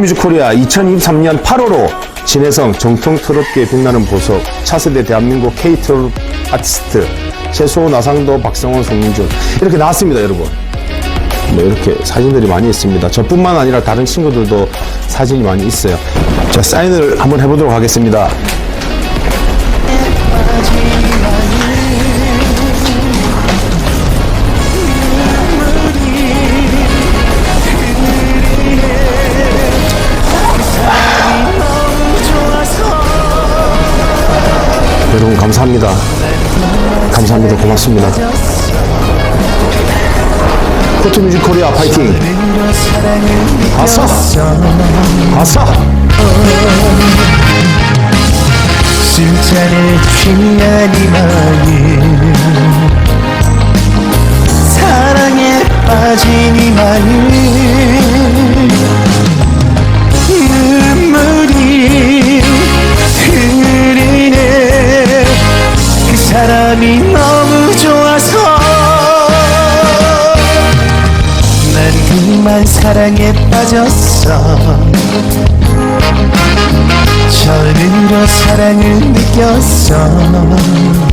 뮤직 코리아 2023년 8월호 진해성 정통스럽게 빛나는 보석 차세대 대한민국 K-트롯 아티스트 최수호 나상도 박성원 송민준 이렇게 나왔습니다 여러분. 네, 이렇게 사진들이 많이 있습니다. 저뿐만 아니라 다른 친구들도 사진이 많이 있어요. 자 사인을 한번 해보도록 하겠습니다 여러분 감사합니다. 감사합니다. 고맙습니다. 코트 뮤직 코리아 파이팅. 아싸! 아싸! 술잔을 마 사람이 너무 좋아서 난 그만 사랑에 빠졌어. 전으로 사랑을 느꼈어